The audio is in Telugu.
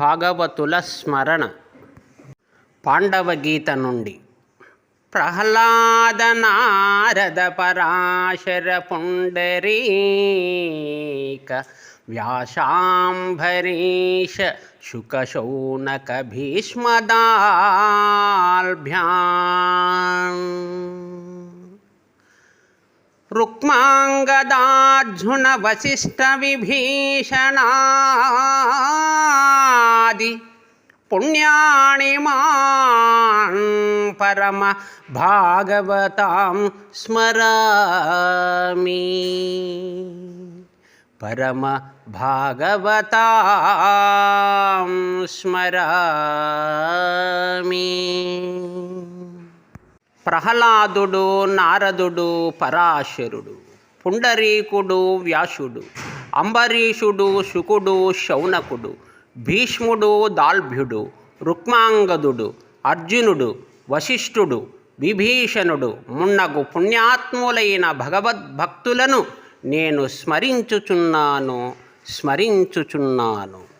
భాగవతుల స్మరణ. పాండవ గీత నుండి. ప్రహ్లాద నారద పరాశర పుండరీక వ్యాసాంభరీష శుకశౌనక భీష్మదాల్భ్యాం రుక్మాంగదార్జున వశిష్ట విభీషణా విభీషణాది పుణ్యాణి మాన్ పరమ భాగవతాం స్మరామి. పరమ భాగవతాం స్మరామి. ప్రహ్లాదుడు నారదుడు పరాశరుడు పుండరీకుడు వ్యాసుడు అంబరీషుడు శుకుడు శౌనకుడు భీష్ముడు దాల్భ్యుడు రుక్మాంగదుడు అర్జునుడు వశిష్ఠుడు విభీషణుడు మున్నగు పుణ్యాత్ములైన భగవద్భక్తులను నేను స్మరించుచున్నాను స్మరించుచున్నాను.